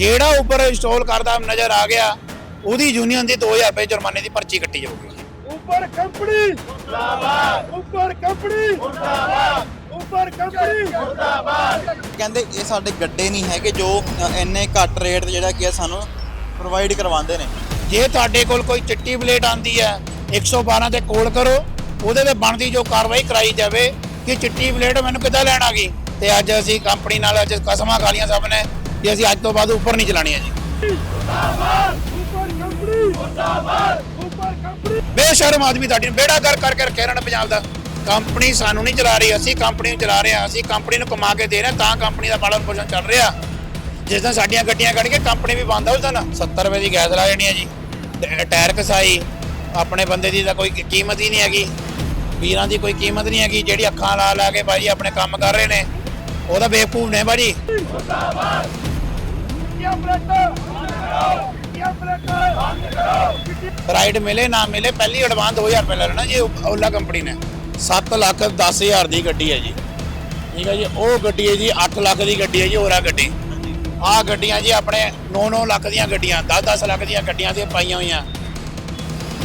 ਜਿਹੜਾ ਉੱਪਰ ਇੰਸਟਾਲ ਕਰਦਾ ਨਜ਼ਰ ਆ ਗਿਆ ਉਹਦੀ ਯੂਨੀਅਨ ਦੀ 2000 ਰੁਪਏ ਜੁਰਮਾਨੇ ਦੀ ਪਰਚੀ ਕੱਟੀ ਜਾਊਗੀ। ਉੱਪਰ ਕੰਪਨੀ। ਮੁਰਦਾਬਾਦ। ਉੱਪਰ ਕੰਪਨੀ। ਮੁਰਦਾਬਾਦ। ਉੱਪਰ ਕੰਪਨੀ। ਮੁਰਦਾਬਾਦ। ਕਹਿੰਦੇ ਇਹ ਸਾਡੇ ਗੱਡੇ ਨਹੀਂ ਹੈਗੇ ਜੋ ਇੰਨੇ ਘੱਟ ਰੇਟ ਤੇ ਜਿਹੜਾ ਕਿ ਸਾਨੂੰ ਪ੍ਰੋਵਾਈਡ ਕਰਵਾਉਂਦੇ ਨੇ। ਜੇ ਤੁਹਾਡੇ ਕੋਲ ਕੋਈ ਚਿੱਟੀ ਪਲੇਟ ਆਂਦੀ ਹੈ 112 ਤੇ ਕੋਲ ਕਰੋ ਉਹਦੇ ਤੇ ਬਣਦੀ ਜੋ ਕਾਰਵਾਈ ਕਰਾਈ ਜਾਵੇ ਕਿ ਚਿੱਟੀ ਪਲੇਟ ਮੈਨੂੰ ਕਿੱਦਾਂ ਲੈਣ ਆ ਗਈ? ਤੇ ਅੱਜ ਅਸੀਂ ਕੰਪਨੀ ਨਾਲ ਅੱਜ ਕਸਮਾਂ ਖਾਲੀਆਂ ਸਭ ਨੇ। ਕਿ ਅਸੀਂ ਅੱਜ ਤੋਂ ਬਾਅਦ ਉੱਪਰ ਨਹੀਂ ਚਲਾਣੀ ਹੈ ਜੀ। ਬੇਸ਼ਰਮ ਆਦਮੀ ਤੁਹਾਡੀ ਬੇੜਾ ਕਰ ਕਰਕੇ ਰੱਖਿਆ ਇਹਨਾਂ ਪੰਜਾਬ ਦਾ। ਕੰਪਨੀ ਸਾਨੂੰ ਨਹੀਂ ਚਲਾ ਰਹੀ, ਅਸੀਂ ਕੰਪਨੀ ਨੂੰ ਚਲਾ ਰਹੇ ਅਸੀਂ ਕੰਪਨੀ ਨੂੰ ਕਮਾ ਕੇ ਦੇ ਰਹੇ ਤਾਂ ਕੰਪਨੀ ਦਾ ਪਾਲਣ ਪੋਸ਼ਣ ਚੱਲ ਰਿਹਾ। ਜਿਸ ਦਿਨ ਸਾਡੀਆਂ ਗੱਡੀਆਂ ਕੱਢ ਕੇ ਕੰਪਨੀ ਵੀ ਬੰਦ ਹੋ ਜਾਣਾ 70 ਰੁਪਏ ਦੀ ਗੈਸ ਲਾ ਜਾਣੀ ਹੈ ਜੀ। ਟਾਇਰ ਕਸਾਈ, ਆਪਣੇ ਬੰਦੇ ਦੀ ਤਾਂ ਕੋਈ ਕੀਮਤ ਹੀ ਨਹੀਂ ਹੈਗੀ। ਵੀਰਾਂ ਦੀ ਕੋਈ ਕੀਮਤ ਨਹੀਂ ਹੈਗੀ, ਜਿਹੜੀ ਅੱਖਾਂ ਲਾ ਲਾ ਕੇ ਭਾਈ ਆਪਣੇ ਕੰਮ ਕਰ ਰਹੇ ਨੇ, ਉਹ ਤਾਂ ਬੇਵਕੂਫ ਨੇ ਭਾਜੀ। ਰਾਈਡ ਮਿਲੇ, ਨਾ ਮਿਲੇ, ਪਹਿਲੀ ਐਡਵਾਂਸ 2000 ਰੁਪਏ ਲੈਣਾ ਜੀ ਓਲਾ ਕੰਪਨੀ ਨੇ। 7 ਲੱਖ 10000 ਦੀ ਗੱਡੀ ਹੈ ਜੀ। ਠੀਕ ਹੈ ਜੀ, ਉਹ ਗੱਡੀ ਹੈ ਜੀ 8 ਲੱਖ ਦੀ ਗੱਡੀ ਹੈ ਜੀ, ਹੋਰਾ ਗੱਡੀ। ਆ ਗੱਡੀਆਂ ਜੀ, ਆਪਣੇ 9-9 ਲੱਖ ਦੀਆਂ ਗੱਡੀਆਂ 10-10 ਲੱਖ ਦੀਆਂ ਗੱਡੀਆਂ ਤੇ ਪਾਈਆਂ ਹੋਈਆਂ।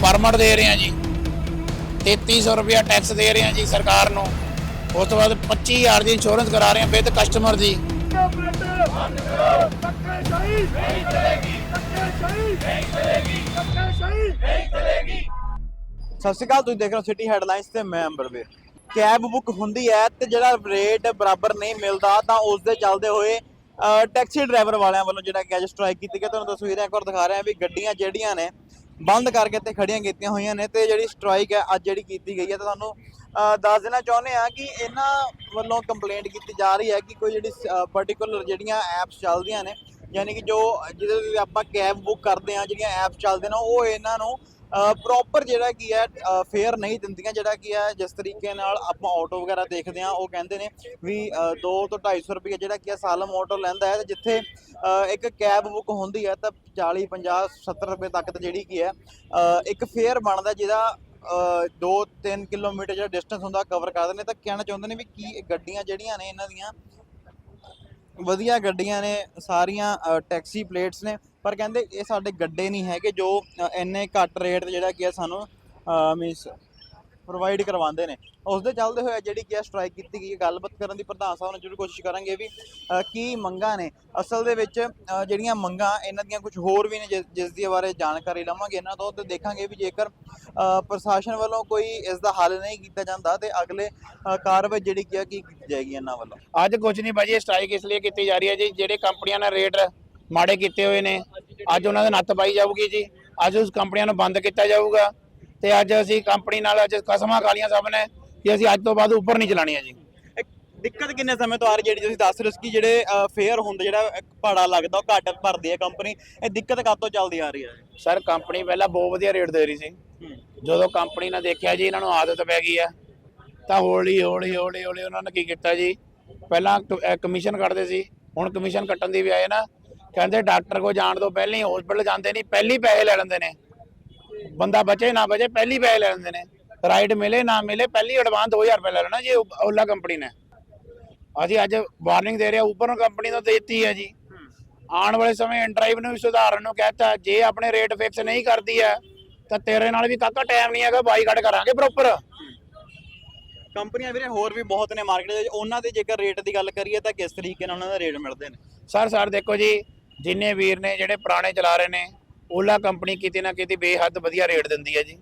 ਪਰਮਿਟ ਦੇ ਰਹੇ ਆ ਜੀ। 3300 ਰੁਪਿਆ ਟੈਕਸ ਦੇ ਰਹੇ ਆ ਜੀ ਸਰਕਾਰ ਨੂੰ। ਉਸ ਤੋਂ ਬਾਅਦ 25000 ਦੀ ਇੰਸ਼ੋਰੈਂਸ ਕਰਾ ਰਹੇ ਆ ਵਿਦ ਕਸਟਮਰ ਦੀ। ਸਤਿ ਸ਼੍ਰੀ ਅਕਾਲ, ਤੁਸੀਂ ਦੇਖ ਰਹੇ ਹੋ ਸਿਟੀ ਹੈਡਲਾਈਨਸ ਤੇ ਮੈਂ ਅੰਬਰਵੀਰ ਕੈਬ ਬੁੱਕ ਹੁੰਦੀ ਹੈ ਤੇ ਜਿਹੜਾ ਰੇਟ ਬਰਾਬਰ ਨਹੀਂ ਮਿਲਦਾ, ਤਾਂ ਉਸ ਦੇ ਚੱਲਦੇ ਹੋਏ ਟੈਕਸੀ ਡਰਾਈਵਰ ਵਾਲਿਆਂ ਵੱਲੋਂ ਜਿਹੜਾ ਗੈਜ ਸਟ੍ਰਾਈਕ ਕੀਤੀ ਗਈ ਤੁਹਾਨੂੰ ਤਸਵੀਰਾਂ ਇੱਕ ਵਾਰ ਦਿਖਾ ਰਹੇ ਆ ਵੀ ਗੱਡੀਆਂ ਜਿਹੜੀਆਂ ਨੇ ਬੰਦ ਕਰਕੇ ਤੇ ਖੜੀਆਂ ਕੀਤੀਆਂ ਹੋਈਆਂ ਨੇ ਤੇ ਜਿਹੜੀ ਸਟ੍ਰਾਈਕ ਹੈ ਅੱਜ ਜਿਹੜੀ ਕੀਤੀ ਗਈ ਹੈ ਤਾਂ ਤੁਹਾਨੂੰ ਦੱਸ ਦੇਣਾ ਚਾਹੁੰਦੇ ਆ ਕਿ ਇਹਨਾਂ ਵੱਲੋਂ ਕੰਪਲੇਂਟ ਕੀਤੀ ਜਾ ਰਹੀ ਹੈ ਕਿ ਕੋਈ ਜਿਹੜੀ ਪਾਰਟਿਕੂਲਰ ਜਿਹੜੀਆਂ ਐਪਸ ਚੱਲਦੀਆਂ ਨੇ, ਯਾਨੀ ਕਿ ਜੋ, ਜਿਹਦੇ ਆਪਾਂ ਕੈਬ ਬੁੱਕ ਕਰਦੇ ਆ ਜਿਹੜੀਆਂ ਐਪਸ ਚੱਲਦੇ ਨੇ, ਉਹ ਇਹਨਾਂ ਨੂੰ ਪ੍ਰੋਪਰ ਜਿਹੜਾ ਕੀ ਹੈ ਫੇਅਰ ਨਹੀਂ ਦਿੰਦੀਆਂ, ਜਿਹੜਾ ਕੀ ਹੈ, ਜਿਸ ਤਰੀਕੇ ਨਾਲ ਆਪਾਂ ਆਟੋ ਵਗੈਰਾ ਦੇਖਦੇ ਆ ਉਹ ਕਹਿੰਦੇ ਨੇ ਵੀ 2 ਤੋਂ 250 ਰੁਪਏ ਜਿਹੜਾ ਕੀ ਹੈ, ਸਾਲਮ ਆਟੋ ਲੈਂਦਾ ਹੈ ਤੇ ਜਿੱਥੇ ਇੱਕ ਕੈਬ ਬੁੱਕ ਹੁੰਦੀ ਹੈ, ਤਾਂ 40 50 70 ਰੁਪਏ ਤੱਕ ਤੇ ਜਿਹੜੀ ਕੀ ਹੈ ਇੱਕ ਫੇਅਰ ਬਣਦਾ ਜਿਹਦਾ 2-3 ਕਿਲੋਮੀਟਰ ਜਿਹੜਾ ਡਿਸਟੈਂਸ ਹੁੰਦਾ ਕਵਰ ਕਰਦੇ ਨੇ, ਤਾਂ ਕਹਿਣਾ ਚਾਹੁੰਦੇ ਨੇ ਵੀ ਕੀ ਗੱਡੀਆਂ ਜਿਹੜੀਆਂ ਨੇ, ਇਹਨਾਂ ਦੀਆਂ ਵਧੀਆ ਗੱਡੀਆਂ ਨੇ, ਸਾਰੀਆਂ ਟੈਕਸੀ ਪਲੇਟਸ ਨੇ, ਪਰ ਕਹਿੰਦੇ ਇਹ ਸਾਡੇ ਗੱਡੇ ਨਹੀਂ ਹੈਗੇ ਜੋ ਇੰਨੇ ਘੱਟ ਰੇਟ ਤੇ ਜਿਹੜਾ ਕੀ ਹੈ ਸਾਨੂੰ ਮੀਨਸ ਪ੍ਰੋਵਾਈਡ ਕਰਵਾਉਂਦੇ ਨੇ। ਉਸ ਦੇ ਚੱਲਦੇ ਹੋਏ ਜਿਹੜੀ ਕੀ ਹੈ ਸਟ੍ਰਾਈਕ ਕੀਤੀ ਗਈ ਹੈ, ਗੱਲਬਾਤ ਕਰਨ ਦੀ ਪ੍ਰਧਾਨ ਸਾਹਿਬ ਨਾਲ ਜ਼ਰੂਰ ਕੋਸ਼ਿਸ਼ ਕਰਾਂਗੇ ਵੀ ਕੀ ਮੰਗਾਂ ਨੇ? ਅਸਲ ਦੇ ਵਿੱਚ ਜਿਹੜੀਆਂ ਮੰਗਾਂ, ਇਹਨਾਂ ਦੀਆਂ ਕੁਝ ਹੋਰ ਵੀ ਨੇ ਜਿਸ- ਜਿਸ ਦੀ ਬਾਰੇ ਜਾਣਕਾਰੀ ਲਵਾਂਗੇ। ਇਹਨਾਂ ਤੋਂ ਤੇ ਦੇਖਾਂਗੇ ਵੀ ਜੇਕਰ ਪ੍ਰਸ਼ਾਸਨ ਵੱਲੋਂ ਕੋਈ ਇਸ ਦਾ ਹੱਲ ਨਹੀਂ ਕੀਤਾ ਜਾਂਦਾ ਤੇ ਅਗਲੇ ਕਾਰਵਾਈ ਜਿਹੜੀ ਕੀ ਹੈ ਕੀ ਕੀਤੀ ਜਾਏਗੀ ਇਹਨਾਂ ਵੱਲੋਂ? ਅੱਜ ਕੁਝ ਨਹੀਂ ਭਾਜੀ ਸਟ੍ਰਾਈਕ ਇਸ ਲਈ ਕੀਤੀ ਜਾ ਰਹੀ ਹੈ ਜੀ, ਜਿਹੜੇ ਕੰਪਨੀਆਂ ਨੇ ਰੇਟ ਮਾੜੇ ਕੀਤੇ ਹੋਏ ਨੇ। ਅੱਜ ਉਹਨਾਂ ਦੇ ਨੱਥ ਪਾਈ ਜਾਊਗੀ ਜੀ। ਅੱਜ ਉਸ ਕੰਪਨੀਆਂ ਨੂੰ ਬੰਦ ਕੀਤਾ ਜਾਊਗਾ। ਤੇ ਅੱਜ ਅਸੀਂ ਕੰਪਨੀ ਨਾਲ ਅੱਜ ਕਸਮਾਂ ਖਾਲੀਆਂ ਸਭ ਨੇ ਕਿ ਅਸੀਂ ਅੱਜ ਤੋਂ ਬਾਅਦ ਉੱਪਰ ਨਹੀਂ ਚਲਾਣੀਆਂ ਜੀ। ਦਿੱਕਤ ਕਿੰਨੇ ਸਮੇਂ ਤੋਂ ਆ ਰਹੀ ਜਿਹੜੀ ਤੁਸੀਂ ਦੱਸ ਰਹੇ ਹੋ ਕਿ ਜਿਹੜੇ ਫੇਅਰ ਹੁੰਦੇ ਜਿਹੜਾ ਭਾੜਾ ਲੱਗਦਾ ਉਹ ਘੱਟ ਭਰਦੀ ਹੈ ਕੰਪਨੀ। ਇਹ ਦਿੱਕਤ ਕਦ ਤੋਂ ਚੱਲਦੀ ਆ ਰਹੀ ਹੈ? ਸਰ ਕੰਪਨੀ ਪਹਿਲਾਂ ਬਹੁਤ ਵਧੀਆ ਰੇਟ ਦੇ ਰਹੀ ਸੀ। ਜਦੋਂ ਕੰਪਨੀ ਨੇ ਦੇਖਿਆ ਜੀ ਇਹਨਾਂ ਨੂੰ ਆਦਤ ਪੈ ਗਈ ਆ ਤਾਂ ਹੌਲੀ ਹੌਲੀ ਹੌਲੀ ਹੌਲੀ ਉਹਨਾਂ ਨੇ ਕੀ ਕੀਤਾ ਜੀ ਪਹਿਲਾਂ ਕਮਿਸ਼ਨ ਕੱਟਦੇ ਸੀ ਹੁਣ ਕਮਿਸ਼ਨ ਕੱਟਣ ਦੀ ਵੀ ਆਏ ਨਾ ਕਹਿੰਦੇ ਡਾਕਟਰ ਕੋ ਜਾਣ ਤੋਂ ਪਹਿਲਾਂ ਹੀ ਹਸਪੀਟਲ ਜਾਂਦੇ ਨਹੀਂ ਪਹਿਲੀ ਪੈਸੇ ਲੈ ਲੈਂਦੇ ਨੇ। ਬੰਦਾ ਬਚੇ ਨਾ ਬਚੇ ਪਹਿਲੀ ਪੈਸੇ ਲੈ ਲੈਂਦੇ ਨੇ। ਰਾਈਡ ਮਿਲੇ ਨਾ ਮਿਲੇ ਪਹਿਲੀ ਐਡਵਾਂਸ 2000 ਰੁਪਏ ਲੈ ਲੈਣਾ ਜੀ ਓਲਾ ਕੰਪਨੀ ਨੇ। ਅਸੀਂ ਅੱਜ ਵਾਰਨਿੰਗ ਦੇ ਰਹੇ ਉਪਰ ਕੰਪਨੀ ਤੋਂ ਦੇਤੀ ਹੈ ਜੀ। ਆਉਣ ਵਾਲੇ ਸਮੇਂ ਇੰਡਰਾਈਵ ਨੂੰ ਵੀ ਸੁਧਾਰਨ ਨੂੰ ਕਹਿਤਾ ਜੇ ਆਪਣੇ ਰੇਟ ਫਿਕਸ ਨਹੀਂ ਕਰਦੀ ਹੈ ਤਾਂ ਤੇਰੇ ਨਾਲ ਵੀ ਕਾਕਾ ਟਾਈਮ ਨਹੀਂ ਹੈਗਾ ਬਾਈਕਾਟ ਕਰਾਂਗੇ ਪ੍ਰੋਪਰ ਕੰਪਨੀਆਂ ਵੀਰੇ ਹੋਰ ਵੀ ਬਹੁਤ ਨੇ ਮਾਰਕੀਟ ਦੇ ਵਿੱਚ ਉਹਨਾਂ ਦੇ ਜੇਕਰ ਰੇਟ ਦੀ ਗੱਲ ਕਰੀਏ ਤਾਂ ਕਿਸ ਤਰੀਕੇ ਨਾਲ ਉਹਨਾਂ ਦਾ ਰੇਟ ਮਿਲਦੇ ਨੇ? ਸਰ ਸਰ ਦੇਖੋ ਜੀ ਜਿੰਨੇ ਵੀਰ ਨੇ ਜਿਹੜੇ ਪੁਰਾਣੇ ਚਲਾ ਰਹੇ ਨੇ ਓਲਾ ਕੰਪਨੀ ਕਿਤੇ ਨਾ ਕਿਤੇ ਬੇਹੱਦ ਵਧੀਆ ਰੇਟ ਦਿੰਦੀ ਹੈ ਜੀ।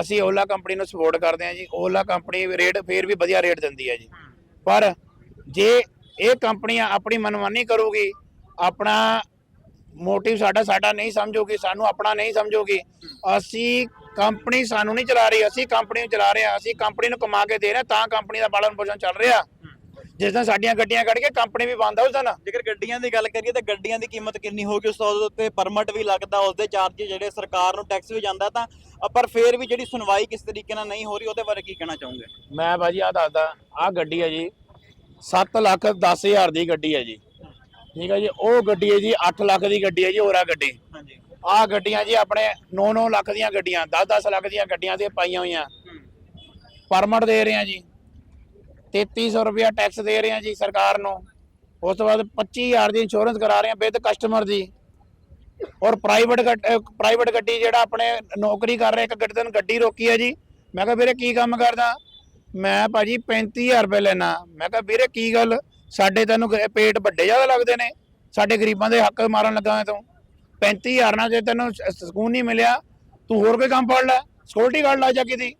ਅਸੀਂ ਓਲਾ ਕੰਪਨੀ ਨੂੰ ਸਪੋਰਟ ਕਰਦੇ ਹਾਂ ਜੀ। ਓਲਾ ਕੰਪਨੀ ਰੇਟ ਫੇਰ ਵੀ ਵਧੀਆ ਰੇਟ ਦਿੰਦੀ ਹੈ ਜੀ। ਪਰ ਜੇ ਇਹ ਕੰਪਨੀਆਂ ਆਪਣੀ ਮਨਮਾਨੀ ਕਰੂਗੀ, ਆਪਣਾ ਮੋਟਿਵ ਸਾਡਾ ਸਾਡਾ ਨਹੀਂ ਸਮਝੋਗੀ, ਸਾਨੂੰ ਆਪਣਾ ਨਹੀਂ ਸਮਝੋਗੀ, ਅਸੀਂ ਕੰਪਨੀ ਸਾਨੂੰ ਨਹੀਂ ਚਲਾ ਰਹੀ, ਅਸੀਂ ਕੰਪਨੀ ਨੂੰ ਚਲਾ ਰਹੇ ਹਾਂ, ਅਸੀਂ ਕੰਪਨੀ ਨੂੰ ਕਮਾ ਕੇ ਦੇ ਰਹੇ ਹਾਂ, ਤਾਂ ਕੰਪਨੀ ਦਾ ਪਾਲਣ ਪੋਸ਼ਣ ਚੱਲ ਰਿਹਾ। ਜਿਸ ਦਿਨ ਸਾਡੀਆਂ ਗੱਡੀਆਂ ਕੱਢ ਕੇ ਕੰਪਨੀ ਵੀ ਬੰਦ ਹੋ ਉਸ ਦਿਨ। ਜੇਕਰ ਗੱਡੀਆਂ ਦੀ ਗੱਲ ਕਰੀਏ ਤਾਂ ਗੱਡੀਆਂ ਦੀ ਕੀਮਤ ਕਿੰਨੀ ਹੋਊਗੀ ਉਸ ਤੋਂ ਉੱਤੇ ਪਰਮਿਟ ਵੀ ਲੱਗਦਾ ਉਸ ਦੇ ਚਾਰਜ ਜਿਹੜੇ ਸਰਕਾਰ ਨੂੰ ਟੈਕਸ ਵੀ ਜਾਂਦਾ ਤਾਂ ਪਰ ਫੇਰ ਵੀ ਜਿਹੜੀ ਸੁਣਵਾਈ ਕਿਸ ਤਰੀਕੇ ਨਾਲ ਨਹੀਂ ਹੋ ਰਹੀ ਉਹਦੇ ਬਾਰੇ ਕੀ ਕਹਿਣਾ ਚਾਹੋਗੇ? ਮੈਂ ਭਾਜੀ ਆ ਦੱਸਦਾ ਆ ਗੱਡੀ ਹੈ ਜੀ 7 ਲੱਖ 10000 ਦੀ ਗੱਡੀ ਹੈ ਜੀ। ਠੀਕ ਹੈ ਜੀ ਉਹ ਗੱਡੀ ਹੈ ਜੀ 8 ਲੱਖ ਦੀ ਗੱਡੀ ਹੈ ਜੀ ਹੋਰਾ ਗੱਡੀ। ਹਾਂਜੀ। ਆ ਗੱਡੀਆਂ ਜੀ ਆਪਣੇ 9-9 ਲੱਖ ਦੀਆਂ ਗੱਡੀਆਂ 10-10 ਲੱਖ ਦੀਆਂ ਗੱਡੀਆਂ ਤੇ ਪਾਈਆਂ ਹੋਈਆਂ। ਪਰਮਿਟ ਦੇ ਰਹੇ ਹਾਂ ਜੀ। 3300 ਰੁਪਇਆ ਟੈਕਸ ਦੇ ਰਹੇ ਹਾਂ ਜੀ ਸਰਕਾਰ ਨੂੰ। ਉਸ ਤੋਂ ਬਾਅਦ 25000 ਦੀ ਇੰਸ਼ੋਰੈਂਸ ਕਰਾ ਰਹੇ ਆ ਵਿਦ ਕਸਟਮਰ ਦੀ। ਔਰ ਪ੍ਰਾਈਵੇਟ ਪ੍ਰਾਈਵੇਟ ਗੱਡੀ ਜਿਹੜਾ ਆਪਣੇ ਨੌਕਰੀ ਕਰ ਰਿਹਾ, ਇੱਕ ਗੱਡੀ ਤੈਨੂੰ ਗੱਡੀ ਰੋਕੀ ਹੈ ਜੀ। ਮੈਂ ਕਿਹਾ ਵੀਰੇ ਕੀ ਕੰਮ ਕਰਦਾ? ਮੈਂ ਭਾਜੀ 35000 ਰੁਪਏ ਲੈਣਾ ਮੈਂ ਕਿਹਾ ਵੀਰੇ ਕੀ ਗੱਲ? ਸਾਡੇ ਤੈਨੂੰ ਪੇਟ ਵੱਡੇ ਜ਼ਿਆਦਾ ਲੱਗਦੇ ਨੇ। ਸਾਡੇ ਗਰੀਬਾਂ ਦੇ ਹੱਕ ਮਾਰਨ ਲੱਗਾ ਹੈ ਤੂੰ। 35000 ਨਾਲ ਜੇ ਤੈਨੂੰ ਸਕੂਨ ਨਹੀਂ ਮਿਲਿਆ, ਤੂੰ ਹੋਰ ਕੋਈ ਕੰਮ ਫੜ ਲੈ। ਸਿਕਿਉਰਿਟੀ ਗਾਰਡ ਲਾ ਜਾ ਕਿਦੀ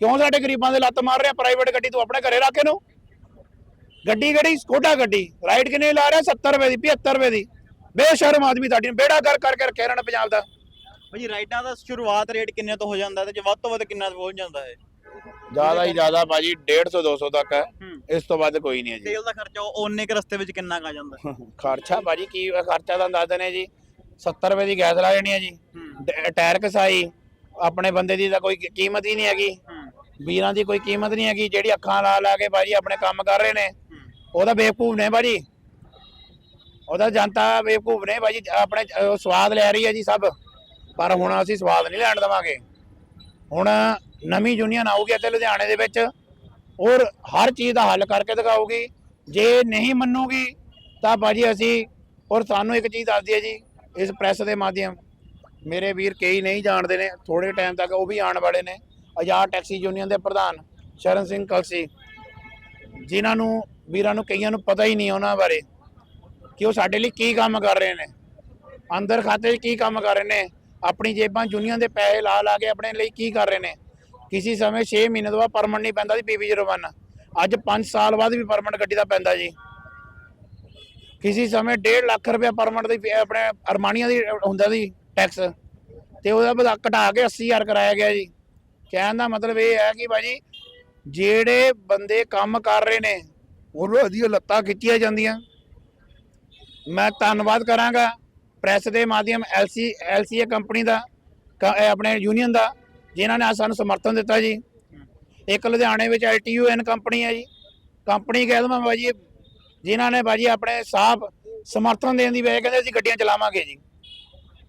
ਕਿਉਂ ਸਾਡੇ ਗਰੀਬਾਂ ਦੇ ਲੱਤ ਮਾਰ ਰਿਹਾ? ਪ੍ਰਾਈਵੇਟ ਗੱਡੀ ਤੂੰ ਆਪਣੇ ਘਰੇ ਰੱਖ ਇਹਨੂੰ। ਗੱਡੀ ਕਿਹੜੀ? ਸਕੋਡਾ ਗੱਡੀ। ਰਾਈਡ ਕਿੰਨੇ ਲਾ ਰਿਹਾ? 70 ਰੁਪਏ ਦੀ 75 ਰੁਪਏ ਦੀ। ਬੇਸ਼ਰਮ ਆਦਮੀ ਤੁਹਾਡੀ ਨੂੰ। ਬੇੜਾ ਕਰ ਕਰਕੇ ਰੱਖਿਆ ਇਹਨਾਂ ਨੇ ਪੰਜਾਬ ਦਾ। ਭਾਜੀ ਰਾਈਡਾਂ ਦਾ ਸ਼ੁਰੂਆਤ ਰੇਟ ਕਿੰਨੇ ਤੋਂ ਹੋ ਜਾਂਦਾ ਤੇ ਜੇ ਵੱਧ ਤੋਂ ਵੱਧ ਕਿੰਨਾ ਪਹੁੰਚ ਜਾਂਦਾ ਹੈ ਜ਼ਿਆਦਾ ਹੀ ਜ਼ਿਆਦਾ ਭਾਜੀ 150 200 ਤੱਕ ਹੈ। ਇਸ ਤੋਂ ਵੱਧ ਕੋਈ ਨਹੀਂ ਹੈ ਜੀ। ਤੇਲ ਦਾ ਖਰਚਾ ਉਹਨੇ ਕੁ ਰਸਤੇ ਵਿੱਚ ਕਿੰਨਾ ਆ ਜਾਂਦਾ? ਖਰਚਾ ਭਾਜੀ ਕੀ? ਖਰਚਾ ਤਾਂ ਦੱਸ ਦਨੇ ਜੀ। 70 ਰੁਪਏ ਦੀ ਗੈਸ ਲਾ ਜਾਣੀ ਹੈ ਜੀ। ਟਾਇਰ ਕਸਾਈ। ਆਪਣੇ ਬੰਦੇ ਦੀ ਤਾਂ ਕੋਈ ਕੀਮਤ ਹੀ ਨਹੀਂ ਹੈਗੀ। ਵੀਰਾਂ ਦੀ ਕੋਈ ਕੀਮਤ ਨਹੀਂ ਹੈਗੀ ਜਿਹੜੀ ਅੱਖਾਂ ਲਾ ਲਾ ਕੇ ਭਾਜੀ ਆਪਣੇ ਕੰਮ ਕਰ ਰਹੇ ਨੇ। ਹੂੰ। ਉਹਦਾ ਬੇਵਕੂਫ ਨੇ ਭਾਜੀ। ਉਹਦਾ ਜਨਤਾ ਬੇਵਕੂਫ ਨੇ ਭਾਜੀ ਆਪਣੇ ਅਹ, ਸਵਾਦ ਲੈ ਰਹੀ ਹੈ ਜੀ ਸਭ। ਪਰ ਹੁਣ ਅਸੀਂ ਸਵਾਦ ਨਹੀਂ ਲੈਣ ਦੇਵਾਂਗੇ। ਹੁਣ ਨਵੀਂ ਯੂਨੀਅਨ ਆਊਗੀ ਇੱਥੇ ਲੁਧਿਆਣੇ ਦੇ ਵਿੱਚ ਔਰ ਹਰ ਚੀਜ਼ ਦਾ ਹੱਲ ਕਰਕੇ ਦਿਖਾਊਗੀ। ਜੇ ਨਹੀਂ ਮੰਨੂਗੀ ਤਾਂ ਭਾਜੀ ਅਸੀਂ ਔਰ ਸਾਨੂੰ ਇੱਕ ਚੀਜ਼ ਦੱਸਦੀ ਹੈ ਜੀ ਇਸ ਪ੍ਰੈਸ ਦੇ ਮਾਧਿਅਮ। ਮੇਰੇ ਵੀਰ ਕਈ ਨਹੀਂ ਜਾਣਦੇ ਨੇ ਥੋੜੇ ਟਾਈਮ ਤੱਕ ਉਹ ਵੀ ਆਉਣ ਵਾਲੇ ਨੇ। ਆਜ਼ਾਦ ਟੈਕਸੀ ਯੂਨੀਅਨ ਦੇ ਪ੍ਰਧਾਨ ਸ਼ਰਨ ਸਿੰਘ ਕਲਸੀ। ਜਿਨ੍ਹਾਂ ਨੂੰ, ਵੀਰਾਂ ਨੂੰ, ਕਈਆਂ ਨੂੰ ਪਤਾ ਹੀ ਨਹੀਂ ਉਹਨਾਂ ਬਾਰੇ ਕਿ ਉਹ ਸਾਡੇ ਲਈ ਕੀ ਕੰਮ ਕਰ ਰਹੇ ਨੇ। ਅੰਦਰ ਖਾਤੇ 'ਚ ਕੀ ਕੰਮ ਕਰ ਰਹੇ ਨੇ? ਆਪਣੀ ਜੇਬਾਂ ਯੂਨੀਅਨ ਦੇ ਪੈਸੇ ਲਾ ਲਾ ਕੇ ਆਪਣੇ ਲਈ ਕੀ ਕਰ ਰਹੇ ਨੇ? ਕਿਸੇ ਸਮੇਂ 6 ਮਹੀਨੇ ਤੋਂ ਬਾਅਦ ਪਰਮਿਟ ਨਹੀਂ ਪੈਂਦਾ ਸੀ PB01 ਅੱਜ 5 ਸਾਲ ਬਾਅਦ ਵੀ ਪਰਮਿਟ ਗੱਡੀ ਦਾ ਪੈਂਦਾ ਜੀ। ਕਿਸੇ ਸਮੇਂ 1.5 ਲੱਖ ਰੁਪਏ ਪਰਮਿਟ ਦੀ ਆਪਣੇ ਅਰਮਾਨੀਆਂ ਦੀ ਹੁੰਦਾ ਸੀ ਟੈਕਸ। ਤੇ ਉਹਦਾ ਵਧਾ ਘਟਾ ਕੇ 80000 ਕਰਾਇਆ ਗਿਆ ਜੀ। ਕਹਿਣ ਦਾ ਮਤਲਬ ਇਹ ਹੈ ਕਿ ਭਾਜੀ, ਜਿਹੜੇ ਬੰਦੇ ਕੰਮ ਕਰ ਰਹੇ ਨੇ ਉਹਨਾਂ ਦੀਆਂ ਲੱਤਾਂ ਖਿੱਚੀਆਂ ਜਾਂਦੀਆਂ। ਮੈਂ ਧੰਨਵਾਦ ਕਰਾਂਗਾ ਪ੍ਰੈਸ ਦੇ ਮਾਧਿਅਮ ਐਲਸੀ, ਐਲਸੀਏ ਕੰਪਨੀ ਦਾ, ਕ- ਆਪਣੇ ਯੂਨੀਅਨ ਦਾ, ਜਿਨ੍ਹਾਂ ਨੇ ਅੱਜ ਸਾਨੂੰ ਸਮਰਥਨ ਦਿੱਤਾ ਜੀ। ਇੱਕ ਲੁਧਿਆਣੇ ਵਿੱਚ ਐਲਟੀਯੂਐਨ ਕੰਪਨੀ ਹੈ ਜੀ। ਕੰਪਨੀ ਕਹਿ ਦਵਾਂ ਬਾਜੀ ਜਿਨ੍ਹਾਂ ਨੇ ਬਾਜੀ ਆਪਣੇ ਸਾਫ਼ ਸਮਰਥਨ ਦੇਣ ਦੀ ਵਜ੍ਹਾ ਕਹਿੰਦੇ ਅਸੀਂ ਗੱਡੀਆਂ ਚਲਾਵਾਂਗੇ ਜੀ।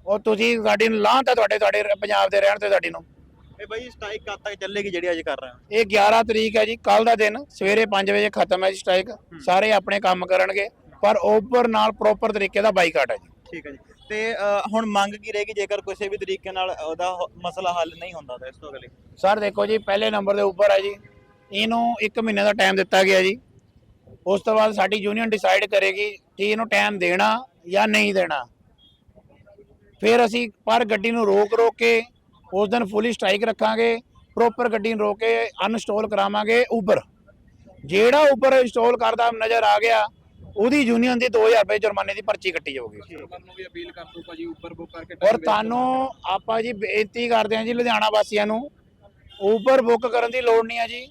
ਉਹ ਤੁਸੀਂ ਸਾਡੀ ਨੂੰ ਲਾਂਤ ਹੈ ਤੁਹਾਡੇ ਤੁਹਾਡੇ ਪੰਜਾਬ ਦੇ ਰਹਿਣ ਤੇ ਸਾਡੀ ਨੂੰ। ਇਹ ਭਾਈ ਸਟ੍ਰਾਈਕ ਕਦ ਤੱਕ ਚੱਲੇਗੀ ਜਿਹੜੀ ਅੱਜ ਕਰ ਰਹੇ ਹੋ ਇਹ 11 ਤਰੀਕ ਹੈ ਜੀ ਕੱਲ ਦਾ ਦਿਨ ਸਵੇਰੇ 5 ਵਜੇ ਖਤਮ ਹੈ ਜੀ ਸਟ੍ਰਾਈਕ। ਸਾਰੇ ਆਪਣੇ ਕੰਮ ਕਰਨਗੇ ਪਰ ਓਵਰ ਨਾਲ ਪ੍ਰੋਪਰ ਤਰੀਕੇ ਦਾ ਬਾਈਕਾਟ ਹੈ ਜੀ। ਠੀਕ ਹੈ ਜੀ। ਤੇ ਅ, ਹੁਣ ਮੰਗ ਕੀ ਰਹੇਗੀ? ਜੇਕਰ ਕਿਸੇ ਵੀ ਤਰੀਕੇ ਨਾਲ ਉਹਦਾ ਹ- ਮਸਲਾ ਹੱਲ ਨਹੀਂ ਹੁੰਦਾ ਤਾਂ ਇਸ ਤੋਂ ਅਗਲੇ। ਸਰ ਦੇਖੋ ਜੀ ਪਹਿਲੇ ਨੰਬਰ ਦੇ ਉੱਪਰ ਹੈ ਜੀ। ਇਹਨੂੰ 1 ਮਹੀਨੇ ਦਾ ਟਾਈਮ ਦਿੱਤਾ ਗਿਆ ਜੀ। ਉਸ ਤੋਂ ਬਾਅਦ ਸਾਡੀ ਯੂਨੀਅਨ ਡਿਸਾਈਡ ਕਰੇਗੀ ਕਿ ਇਹਨੂੰ ਟਾਈਮ ਦੇਣਾ ਜਾਂ ਨਹੀਂ ਦੇਣਾ। ਫਿਰ ਅਸੀਂ ਪਰ ਗੱਡੀ ਨੂੰ ਰੋਕ ਰੋਕ ਕੇ ਉਸ ਦਿਨ ਫੁੱਲੀ ਸਟ੍ਰਾਈਕ ਰੱਖਾਂਗੇ ਪ੍ਰੋਪਰ ਗੱਡੀ ਨੂੰ ਰੋਕ ਕੇ ਅਨਸਟਾਲ ਕਰਾਵਾਂਗੇ ਉਬਰ ਜਿਹੜਾ ਉਬਰ ਇੰਸਟਾਲ ਕਰਦਾ ਨਜ਼ਰ ਆ ਗਿਆ ਉਹਦੀ ਯੂਨੀਅਨ ਦੀ 2000 ਰੁਪਏ ਜੁਰਮਾਨੇ ਦੀ ਪਰਚੀ ਕੱਟੀ ਜਾਊਗੀ। ਲੋਕਾਂ ਨੂੰ ਵੀ ਅਪੀਲ ਕਰ ਦੋ ਭਾਜੀ ਉੱਪਰ ਬੁੱਕ ਕਰਕੇ ਔਰ ਤੁਹਾਨੂੰ ਆਪਾਂ ਜੀ ਬੇਨਤੀ ਕਰਦੇ ਹਾਂ ਜੀ ਲੁਧਿਆਣਾ ਵਾਸੀਆਂ ਨੂੰ ਉਬਰ ਬੁੱਕ ਕਰਨ ਦੀ ਲੋੜ ਨਹੀਂ ਹੈ ਜੀ।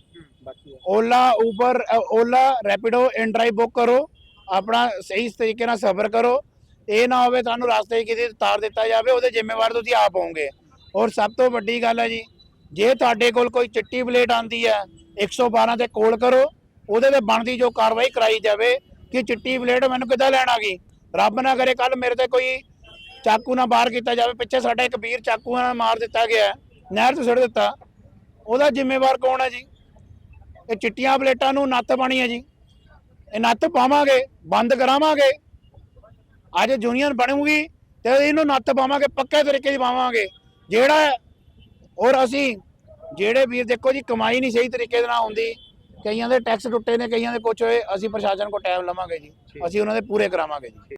Ola Uber Ola Rapido InDrive book ਕਰੋ ਆਪਣਾ ਸਹੀ ਤਰੀਕੇ ਨਾਲ ਸਫ਼ਰ ਕਰੋ। ਇਹ ਨਾ ਹੋਵੇ ਤੁਹਾਨੂੰ ਰਸਤੇ 'ਚ ਕਿਸੇ ਤੇ ਤਾਰ ਦਿੱਤਾ ਜਾਵੇ ਉਹਦੇ ਜ਼ਿੰਮੇਵਾਰ ਤੁਸੀਂ ਆਪ ਹੋਵੋਗੇ। ਔਰ ਸਭ ਤੋਂ ਵੱਡੀ ਗੱਲ ਹੈ ਜੀ, ਜੇ ਤੁਹਾਡੇ ਕੋਲ ਕੋਈ ਚਿੱਟੀ ਪਲੇਟ ਆਂਦੀ ਹੈ 112 ਤੇ ਕੋਲ ਕਰੋ, ਉਹਦੇ ਤੇ ਬਣਦੀ ਜੋ ਕਾਰਵਾਈ ਕਰਾਈ ਜਾਵੇ ਕਿ ਚਿੱਟੀ ਪਲੇਟ ਮੈਨੂੰ ਕਿੱਦਾਂ ਲੈਣ ਆ ਗਈ? ਰੱਬ ਨਾ ਕਰੇ ਕੱਲ ਮੇਰੇ ਤੇ ਕੋਈ ਚਾਕੂ ਨਾਲ ਬਾਹਰ ਕੀਤਾ ਜਾਵੇ, ਪਿੱਛੇ ਸਾਡਾ ਇੱਕ ਵੀਰ ਚਾਕੂ ਨਾਲ ਮਾਰ ਦਿੱਤਾ ਗਿਆ ਨਹਿਰ 'ਚ ਸੁੱਟ ਦਿੱਤਾ। ਉਹਦਾ ਜ਼ਿੰਮੇਵਾਰ ਕੌਣ ਹੈ ਜੀ? ਇਹ ਚਿੱਟੀਆਂ ਪਲੇਟਾਂ ਨੂੰ ਨੱਥ ਪਾਣੀ ਹੈ ਜੀ। ਇਹ ਨੱਥ ਪਾਵਾਂਗੇ, ਬੰਦ ਕਰਾਵਾਂਗੇ। ਅੱਜ ਯੂਨੀਅਨ ਬਣੂਗੀ ਤੇ ਇਹਨੂੰ ਨੱਥ ਪਾਵਾਂਗੇ, ਪੱਕੇ ਤਰੀਕੇ ਦੀ ਪਾਵਾਂਗੇ। ਜਿਹੜਾ ਔਰ ਅਸੀਂ ਜਿਹੜੇ ਵੀਰ ਦੇਖੋ ਜੀ ਕਮਾਈ ਨਹੀਂ ਸਹੀ ਤਰੀਕੇ ਨਾਲ ਹੁੰਦੀ। ਕਈਆਂ ਦੇ ਟੈਕਸ ਟੁੱਟੇ ਨੇ ਕਈਆਂ ਦੇ ਕੁਝ ਹੋਏ ਅਸੀਂ ਪ੍ਰਸ਼ਾਸਨ ਕੋਲ ਟਾਈਮ ਲਵਾਂਗੇ ਜੀ। ਅਸੀਂ ਉਹਨਾਂ ਦੇ ਪੂਰੇ ਕਰਾਵਾਂਗੇ ਜੀ।